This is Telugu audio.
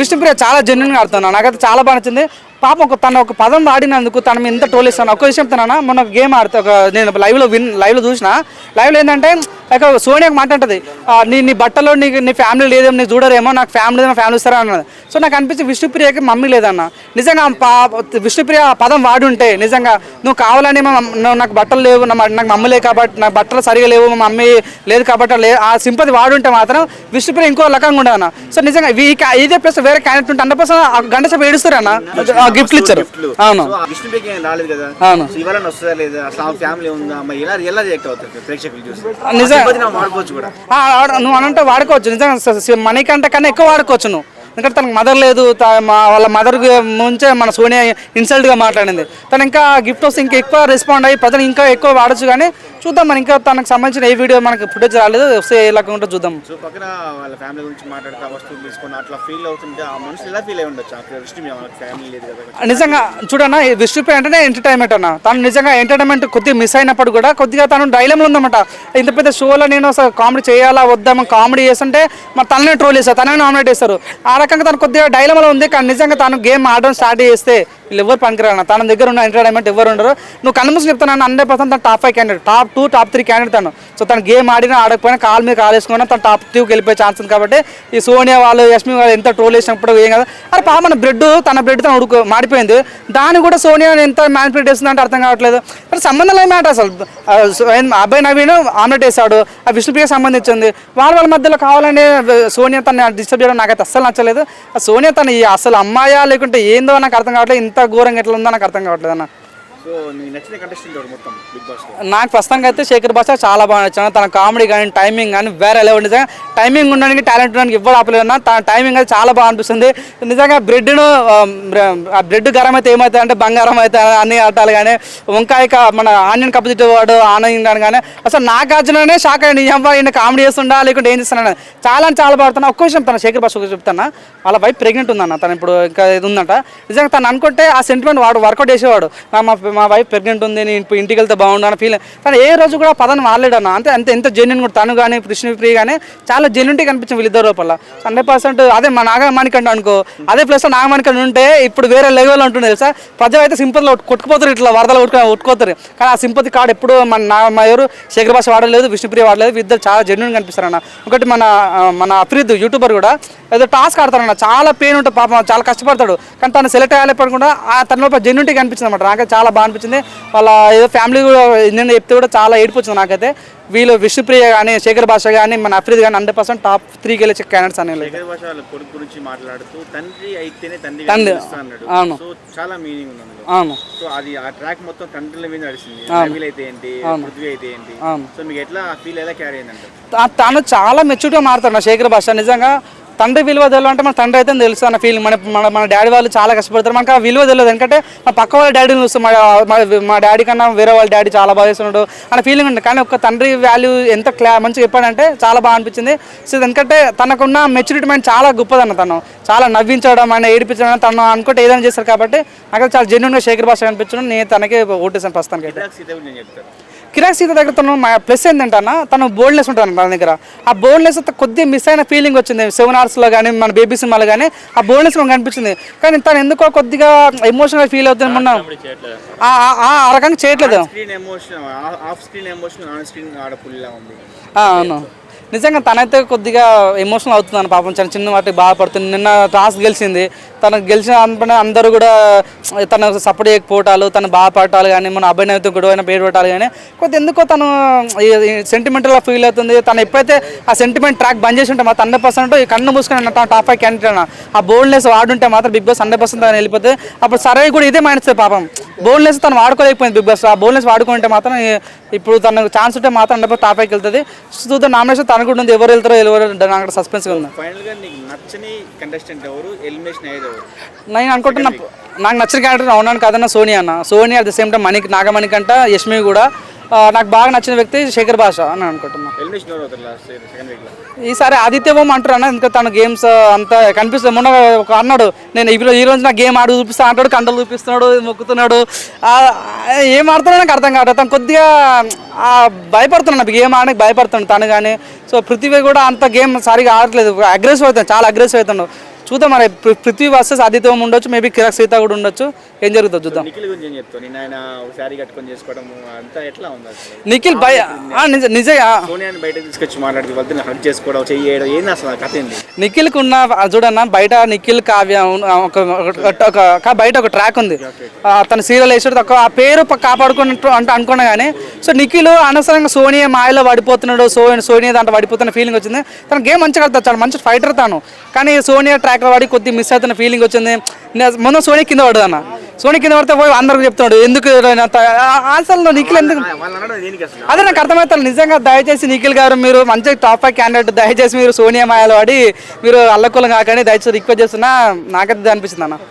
విష్ణుప్రియ చాలా జెన్యున్గా ఆడుతున్నాను నాకైతే చాలా బాగా నచ్చింది. పాపం ఒక తన ఒక పదం వాడినందుకు తన మీద ఎంత ట్రోల్ ఇస్తాను ఒక విషయం తన మొన్న గేమ్ ఆడితే ఒక నేను లైవ్లో విన్ లైవ్లో చూసిన. లైవ్లో ఏంటంటే లైక్ సోనియాకి మాట అంటది. నీ నీ బట్టలో నీకు నీ ఫ్యామిలీ లేదేమో నీకు చూడరేమో నాకు ఫ్యామిలీ లేదేమో ఫ్యామిలీ ఇస్తారా అన్నది. సో నాకు అనిపించి విష్ణుప్రియకి మమ్మీ లేదన్న. నిజంగా పా- విష్ణుప్రియ పదం వాడి ఉంటే నిజంగా నువ్వు కావాలని నువ్వు నాకు బట్టలు లేవు నాకు మమ్మీ లేవు కాబట్టి నాకు బట్టలు సరిగా లేవు మా మమ్మీ లేదు కాబట్టి లే ఆ సింపతి వాడుంటే మాత్రం విష్ణుప్రియ ఇంకో రకంగా ఉండదన్న. సో నిజంగా ఈ ఇదే ప్లస్ వేరే క్యాండిడేట్ ఉంటే హండ్రెడ్ పర్సెంట్ గంట సేపు ఏడుస్తారన్న? గిఫ్ట్లు ఇచ్చారు. అవును. ఏం రాలేదు కదా? అవును. ఇవాళ వస్తుందా లేదా? అసలు ఫ్యామిలీ ఉందా? మరి ఎలా ఎలా రియాక్ట్ అవుతారు ప్రేక్షకులు చూసి? వాడుకోవచ్చు కూడా. నువ్వు అనంటే వాడుకోవచ్చు. నిజంగా మనీ కంటే కన్నా ఎక్కువ వాడుకోవచ్చు నువ్వు. ఎందుకంటే తనకు మదర్ లేదు వాళ్ళ మదర్ ముంచే మన సోనియా ఇన్సల్ట్గా మాట్లాడింది. తను ఇంకా గిఫ్ట్ వస్తే ఇంకా ఎక్కువ రెస్పాండ్ అయ్యి ప్రజలు ఇంకా ఎక్కువ వాడచ్చు కానీ చూద్దాం మనం ఇంకా తనకు సంబంధించిన ఏ వీడియో మనకి ఫుటేజ్ రాలేదు వస్తే ఎలా ఉంటుందో చూద్దాం. సో పక్కన వాళ్ళ ఫ్యామిలీ గురించి మాట్లాడుతూ వస్తువులు తీసుకొని అట్లా ఫీల్ అవుతుంటే ఆ మనసు ఎలా ఫీల్ అయి ఉండొచ్చు? అక్కడ ఫ్యామిలీ లేదు కదా. నిజంగా చూడన్నా ఈ విష్ణుపై అంటేనే ఎంటర్టైన్మెంట్ అన్న. తను నిజంగా ఎంటర్టైన్మెంట్ కొద్దిగా మిస్ అయినప్పుడు కూడా కొద్దిగా తను డైలంలో ఉందన్నమాట. ఇంత పెద్ద షోలో నేను అసలు కామెడీ చేయాలా వద్దా మనం కామెడీ చేస్తుంటే మరి తననే ట్రోల్ చేస్తారు తననే నామినేట్ చేస్తారు. ఆ రకంగా తను కొద్దిగా డైలమలో ఉంది కానీ నిజంగా తను గేమ్ ఆడడం స్టార్ట్ చేస్తే వీళ్ళు ఎవరు పనికిరాన? తన దగ్గర ఉన్న ఎంటర్టైన్మెంట్ ఎవరు ఉండరు? నువ్వు కన్ను చెప్తాను? హండ్రెడ్ పర్సెంట్ తన top five candidate top two top three candidate తను. సో తను గేమ్ ఆడినా ఆడకపోయినా కాల్ మీద కాలేసుకున్నా తను టాప్ టూకి వెళ్ళిపోయే ఛాన్స్ ఉంది కాబట్టి ఈ సోనియా వాళ్ళు యశ్మి వాళ్ళు ఎంత ట్రోల్ చేసినప్పుడు ఏం కదా. అరే పాప మన బ్రెడ్ తన బ్రెడ్ తను ఉడుకు మాడిపోయింది. దాన్ని కూడా సోనియా ఎంత మ్యానిపులేట్ చేస్తుందంటే అర్థం కావట్లేదు. మరి సంబంధం లేని మ్యాటర్ అసలు? ఏం అబ్బాయి నవీన్ ఆమ్లెట్ వేసాడు ఆ విష్ణుప్రియకి సంబంధించింది. వాళ్ళ వాళ్ళ మధ్యలో కావాలని సోనియా తను డిస్టర్బ్ చేయడం నాకైతే అస్సలు నచ్చలేదు. ఆ సోనియా తను అసలు అమ్మాయా లేకుంటే ఏందో నాకు అర్థం కావట్లేదు. ఇంత ఘోరంగా ఎట్లా ఉందో నాకు అర్థం కావట్లేదు అన్న. సో నీకు నచ్చిన కంటెస్టెంట్ ఎవరు మొత్తం బిగ్ బాస్ నాకు ప్రస్తుతానికి అయితే శేఖర్ భాష చాలా బాగా నచ్చాను తన కామెడీ కానీ టైమింగ్ కానీ వేరే లెవెల్ నిజంగా టైమింగ్ ఉండడానికి టాలెంట్ ఉండడానికి ఇవ్వడం ఆపలేదు తన టైమింగ్ అయితే చాలా బాగా అనిపిస్తుంది. నిజంగా బ్రెడ్ను ఆ బ్రెడ్ గరం అయితే ఏమవుతుంది అంటే బంగారం అయితే అన్ని ఆటాలు కానీ వంకాయ క- మన ఆనియన్ కప్పు తిట్టేవాడు ఆనందం కానీ అసలు నాగార్జుననే షాక్ అయ్యండి ఈ ఈయన కామెడీ చేస్తుండా లేకుంటే ఏం చేస్తున్నాను చాలా చాలా బాగుతున్నా ఒక్క విషయం తన శేఖర్ భాష చెప్తాను? వాళ్ళ వైఫ్ ప్రెగ్నెంట్ ఉందన్న. తను ఇప్పుడు ఇంకా ఇది ఉందంట. నిజంగా తను అనుకుంటే ఆ సెంటిమెంట్ వాడు వర్కౌట్ చేసేవాడు. మా మా వైఫ్ ప్రెగ్నెంట్ ఉంది నేను ఇప్పుడు ఇంటికి వెళ్తే బాగుండు అని ఫీల్ తను ఏ రోజు కూడా పదం వాడలేడన్న. అంతే అంతే ఎంత జెన్యున్ కూడా. తను కానీ కృష్ణప్రియ కానీ చాలా జెన్యున్టీ కనిపించింది వీళ్ళిద్దరు లోపల. హండ్రెడ్ పర్సెంట్ అదే మా నాగమణికండ అనుకో అదే ప్లస్ నాగమణికండ ఉంటే ఇప్పుడు వేరే లెవెల్ ఉంటుంది తెలుసా? ప్రజలు అయితే సింపతిలో కొట్టుకుపోతారు ఇట్లా వరదలు కొట్టుకు కొట్టుకోతారు కానీ ఆ సింపతి కార్డు ఎప్పుడు మన నా మా ఎవరు శేఖర్ భాష వాడలేదు విష్ణుప్రియ వాడలేదు ఇద్దరు చాలా జెన్యున్ కనిపిస్తారన్న. ఒకటి మన మన అఫ్రీద్ యూట్యూబర్ కూడా ఏదో టాస్క్ ఆడతారన్న చాలా పెయిన్ ఉంటుంది పాపం చాలా కష్టపడతాడు. కానీ తను సెలెక్ట్ అయ్యలేపడకుండా ఆ తన లోపల జెన్యునిటీ కనిపించింది అనమాట నాకు చాలా బాగా అనిపించింది. వాళ్ళ ఏదో ఫ్యామిలీ కూడా నేను చెప్తే కూడా చాలా ఏడుపు వచ్చింది నాకైతే. వీళ్ళు విష్ణుప్రియ కానీ శేఖర్ భాష కానీ మన అఫ్రీద్ కానీ హండ్రెడ్ పర్సెంట్ టాప్ త్రీకి వెళ్ళే క్యాండిడేట్స్ అనేది శేఖర్ భాష వాళ్ళ కొడుకు గురించి మాట్లాడుతూ తండ్రి అయితేనే తండ్రి అవును. సో చాలా మీనింగ్ ఉంది అవును. సో అది ఆ ట్రాక్ మొత్తం తండ్రుల మీద నడిచింది. నవీల్ అయితే ఏంటి పృథ్వీ అయితే ఏంటి. సో మీకు ఎట్లా ఫీల్ ఎలా క్యారీ అయిందంటే తా- తాను చాలా మెచ్యూర్గా మారుతాడు నా శేఖర్ భాష నిజంగా తండ్రి విలువ తెలియదు అంటే మన తండ్రి అయితే తెలుసు అన్న ఫీలింగ్ మన మన మన డాడీ వాళ్ళు చాలా కష్టపడతారు. మనకు ఆ విలువ తెలియదు. ఎందుకంటే మా పక్క వాళ్ళ డాడీని చూస్తాం మా డాడీ కన్నా వేరే వాళ్ళ డాడీ చాలా బాగా చేస్తున్నాడు అన్న ఫీలింగ్ ఉంది కానీ ఒక తండ్రి వాల్యూ ఎంత క్లా మంచిగా చెప్పాడంటే చాలా బాగా అనిపించింది. సో ఎందుకంటే తనకున్న మెచ్యూరిటీ మైండ్ చాలా గొప్పదన్న తను. చాలా నవ్వించడం ఆయన ఏడిపించడం తను అనుకుంటే ఏదైనా చేస్తారు కాబట్టి నాకు చాలా జెన్యున్గా శేఖర్ భాష అనిపించడం నేను తనకే ఓటేసాను ప్రస్తుతానికి అయితే. కిరాక్ సీత దగ్గర తను మా ప్లస్ ఏంటంటే అన్న తను బోల్డ్నెస్ ఉంటుంది తన దగ్గర. ఆ బోల్డ్నెస్ కొద్దిగా మిస్ అయిన ఫీలింగ్ వచ్చింది. సెవెన్ అవర్స్లో కానీ మన బేబీ సినిమాలో కానీ ఆ బోల్డ్నెస్ మనకు కనిపించింది కానీ తను ఎందుకో కొద్దిగా ఎమోషనల్ ఫీల్ అవుతుంది మొన్న ఆ రకంగా చేయట్లేదు? అవును. నిజంగా తనైతే కొద్దిగా ఎమోషనల్ అవుతుందని పాపం. చిన్న చిన్న వాటికి బాధపడుతుంది. నిన్న టాస్క్ గెలిచింది. తనకు గెలిచిన అందరూ కూడా తన సపోర్ట్ చేయకపోవటాలు తను బాధపడటాలు కానీ మన అబ్బాయి గొడవైన అయినా పేరు పెట్టాలి కానీ కొద్ది ఎందుకో తను సెంటిమెంటల్గా ఫీల్ అవుతుంది. తను ఎప్పుడైతే ఆ సెంటిమెంట్ ట్రాక్ బంద్ చేసి ఉంటే మాత్రం హండ్రెడ్ పర్సెంట్ కన్ను మూసుకొని టాప్ ఫైవ్ క్యాండిడేట్ అన్న. ఆ బోల్డ్నెస్ వాడుంటే మాత్రం బిగ్ బాస్ హండ్రెడ్ పర్సెంట్ తను వెళ్ళిపోతే అప్పుడు సరే కూడా ఇదే మైనస్ పాపం. బోల్డ్నెస్ తను వాడుకోలేకపోయింది బిగ్ బాస్ ఆ బోల్నెస్ వాడుకుంటే మాత్రం ఇప్పుడు తనకు ఛాన్స్ ఉంటే మాత్రం హండ్రెడ్ టాప్ ఫైవ్కి వెళ్తుంది. చూద్దాం నామినేషన్ తనకు కూడా ఉంది. ఎవరు వెళ్తారో ఎవరు నాకు సస్పెన్స్గా ఉంది. ఫైనల్గా నీకు నచ్చని కంటెస్టెంట్ ఎవరు? ఎలిమినేషన్ అయ్యేది నేను అనుకుంటున్నా నాకు నచ్చిన క్యారెక్టర్ అవునాను కాదన్న సోనియా అన్న. Sonia at the same time మణికి Nagamani కంట యష్మి కూడా. నాకు బాగా నచ్చిన వ్యక్తి శేఖర్ భాష అని అనుకుంటున్నా. ఎలిమినేషన్ ఎవరు అవుతారు లాస్ట్ సెకండ్ వీక్లో? ఈసారి ఆదిత్య బొమ్మ అంటారు అన్న ఇంకా తన గేమ్స్ అంతా కనిపిస్తుంది మొన్న ఒక అన్నాడు నేను ఇప్పుడు ఈ రోజు నా గేమ్ ఆడు చూపిస్తా అంటాడు కండలు చూపిస్తున్నాడు మొక్కుతున్నాడు. ఏం ఆడుతున్నాడో నాకు అర్థం కావట్లేదు. తను కొద్దిగా ఆ, భయపడుతున్నాడు గేమ్ ఆడడానికి భయపడుతున్నాడు తను కానీ సో పృథ్వీ కూడా అంత గేమ్ సరిగా ఆడట్లేదు. అగ్రెసివ్ అవుతాడు చాలా అగ్రెసివ్ అవుతాడు చూద్దాం మరి. పృథ్వీ వర్సెస్ ఆదిత్యం ఉండొచ్చు మేబీ కిరాక్ సీత కూడా ఉండొచ్చు. ఏం జరుగుతుందో చూద్దాం. నిఖిల్ గురించి ఏం చెప్తావు? నేను ఆయన ఒక శారీ కట్టుకొని చేసుకోవడము అంతా ఎట్లా ఉంది అసలు? నిఖిల్ భయ నిజంగా సోనియాని బయటకు తీసుకొచ్చి మాట్లాడితే వాళ్ళతో హక్ చేసుకోవడం చెయ్యడం ఏంది అసలు ఆ కథ ఏంది? నిఖిల్కి ఉన్న చూడన్న బయట నిఖిల్ కావ్య ఒక బయట ఒక ట్రాక్ ఉంది. తన సీరియల్ వేసాడు తక్కువ ఆ పేరు కాపాడుకున్నట్టు అంటే అనుకున్నా కానీ సో నిఖిల్ అనవసరంగా సోనియా మాయలో పడిపోతున్నాడు సో సోనియా దాంట్లో పడిపోతున్న ఫీలింగ్ వచ్చింది. తన గేమ్ మంచిగా ఆడతాడు మంచి ఫైటర్ తాను. కానీ సోనియా ట్రాక్లో పడి కొద్ది మిస్ అవుతున్న ఫీలింగ్ వచ్చింది. మొన్న సోనియా కింద పడదన్న సోనియా కింద పడితే పోయి అందరికి చెప్తున్నాడు ఎందుకు అసలు నిఖిల్ ఎందుకు అదే నాకు అర్థమవుతాను నిజంగా దయచేసి నిఖిల్ గారు మీరు మంచి టాప్ ఫైవ్ క్యాండిడేట్ దయచేసి మీరు సోనియా మాయలో పడి మీరు అల్లకులం కాకండి దయచేసి రిక్వెస్ట్ చేస్తున్నా నాకైతే అనిపిస్తుంది అన్న.